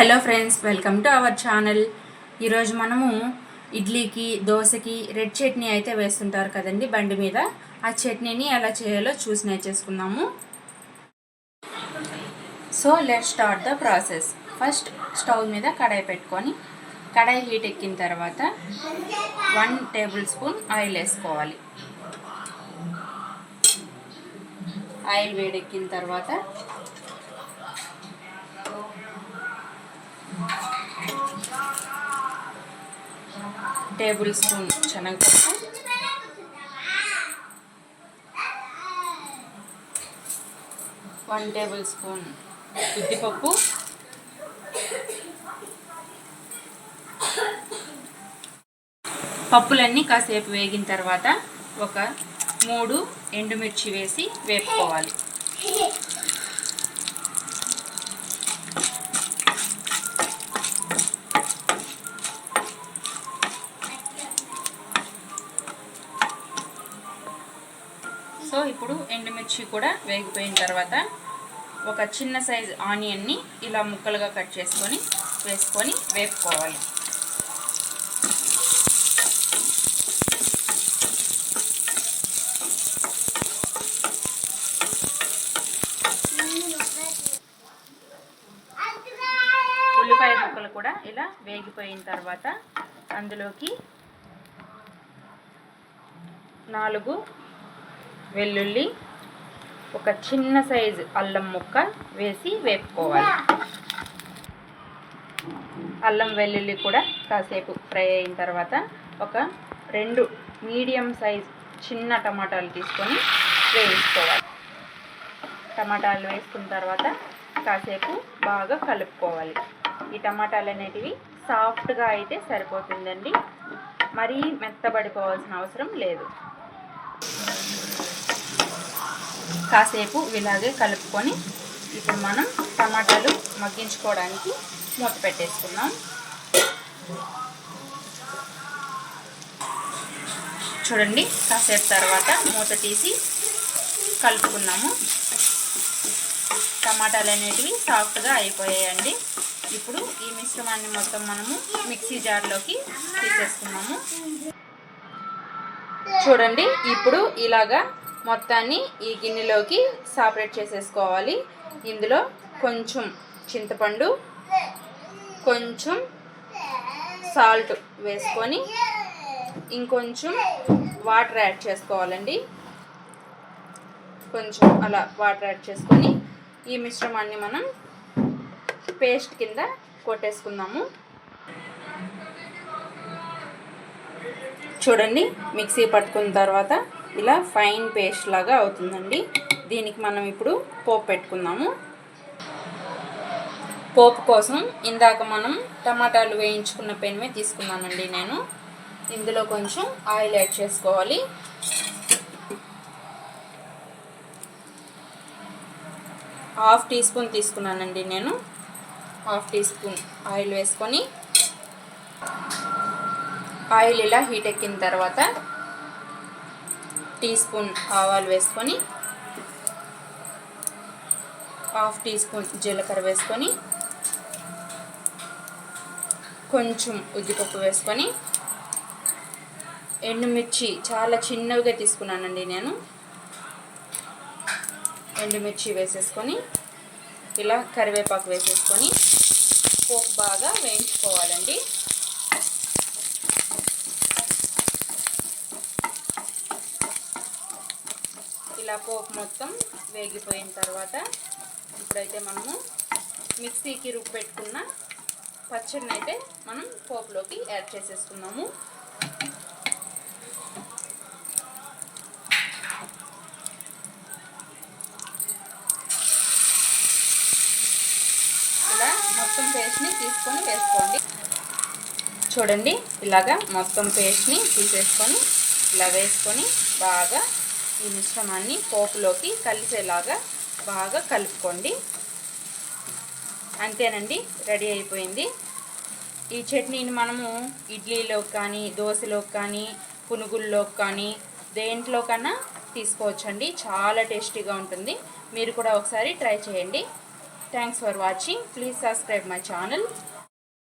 Hello friends welcome to our channel. ఈరోజు మనము ఇడ్లీకి దోశకి రెడ్ చట్నీ అయితే వేస్తుంటారు కదండి బండి మీద. ఆ చట్నీని ఎలా చేయాలో చూసి నేర్చేసుకుందాము. So let start the process first stove మీద కడాయి పెట్టుకొని కడాయి హీట్ ఎక్కిన తర్వాత వన్ టేబుల్ స్పూన్ ఆయిల్ వేసుకోవాలి. ఆయిల్ వేడెక్కిన తర్వాత టేబుల్ స్పూన్ శనగపప్పు. వన్ టేబుల్ స్పూన్ ఉద్దిపప్పు. పప్పులన్నీ కాసేపు వేగిన తర్వాత ఒక మూడు ఎండుమిర్చి వేసి వేపుకోవాలి. సో ఇప్పుడు ఎండుమిర్చి కూడా వేగిపోయిన తర్వాత ఒక చిన్న సైజ్ ఆనియన్ని ఇలా ముక్కలుగా కట్ చేసుకొని వేసుకొని వేపుకోవాలి. ఉల్లిపాయ ముక్కలు కూడా ఇలా వేగిపోయిన తర్వాత అందులోకి నాలుగు వెల్లుల్లి ఒక చిన్న సైజు అల్లం ముక్క వేసి వేపుకోవాలి. అల్లం వెల్లుల్లి కూడా కాసేపు ఫ్రై అయిన తర్వాత ఒక రెండు మీడియం సైజ్ చిన్న టమాటాలు తీసుకొని వేయించుకోవాలి. టమాటాలు వేసుకున్న తర్వాత కాసేపు బాగా కలుపుకోవాలి. ఈ టమాటాలు అనేటివి సాఫ్ట్గా అయితే సరిపోతుందండి. మరీ మెత్తబడిపోవాల్సిన అవసరం లేదు. కాసేపు ఇలాగే కలుపుకొని ఇప్పుడు మనం టమాటాలు మగ్గించుకోవడానికి మూత పెట్టేసుకున్నాం చూడండి కాసేపు తర్వాత మూత తీసి కలుపుకున్నాము. టమాటాలు అనేటివి సాఫ్ట్గా అయిపోయాయండి. ఇప్పుడు ఈ మిశ్రమాన్ని మొత్తం మనము మిక్సీ జార్లోకి తీసేసుకున్నాము. చూడండి ఇప్పుడు ఇలాగా మొత్తాన్ని ఈ గిన్నెలోకి సాపరేట్ చేసేసుకోవాలి. ఇందులో కొంచెం చింతపండు కొంచెం సాల్ట్ వేసుకొని ఇంకొంచెం వాటర్ యాడ్ చేసుకోవాలండి. కొంచెం అలా వాటర్ యాడ్ చేసుకొని ఈ మిశ్రమాన్ని మనం పేస్ట్ కింద కొట్టేసుకుందాము. చూడండి మిక్సీ పట్టుకున్న తర్వాత ఇలా ఫైన్ పేస్ట్ లాగా అవుతుందండి. దీనికి మనం ఇప్పుడు పోపు పెట్టుకుందాము. పోపు కోసం ఇందాక మనం టమాటాలు వేయించుకున్న పెనమే తీసుకున్నానండి నేను. ఇందులో కొంచెం ఆయిల్ యాడ్ చేసుకోవాలి. హాఫ్ టీ స్పూన్ తీసుకున్నానండి నేను. హాఫ్ టీ స్పూన్ ఆయిల్ వేసుకొని. ఆయిల్ ఇలా హీట్ ఎక్కిన తర్వాత టీ స్పూన్ ఆవాలు వేసుకొని హాఫ్ టీ స్పూన్ జీలకర్ర వేసుకొని కొంచెం ఉద్దిపప్పు వేసుకొని ఎండుమిర్చి చాలా చిన్నవిగా తీసుకున్నానండి నేను. ఎండుమిర్చి వేసేసుకొని ఇలా కరివేపాకు వేసేసుకొని పోపు బాగా వేయించుకోవాలండి. ఇలా పోపు మొత్తం వేగిపోయిన తర్వాత ఇప్పుడైతే మనము మిక్సీకి రుబ్బు పెట్టుకున్న పచ్చడిని అయితే మనం పోపులోకి యాడ్ చేసేసుకున్నాము ఇలా మొత్తం పేస్ట్ని తీసుకొని వేసుకోండి. చూడండి ఇలాగా మొత్తం పేస్ట్ని తీసేసుకొని ఇలా వేసుకొని బాగా ఈ మిశ్రమాన్ని పోపులోకి కలిసేలాగా బాగా కలుపుకోండి. అంతేనండి రెడీ అయిపోయింది. ఈ చట్నీని మనము ఇడ్లీలోకి కానీ దోశలోకి కానీ పునుగుల్లోకి కానీ దేంట్లో కన్నా తీసుకోవచ్చండి. చాలా టేస్టీగా ఉంటుంది. మీరు కూడా ఒకసారి ట్రై చేయండి. Thanks for watching please subscribe my channel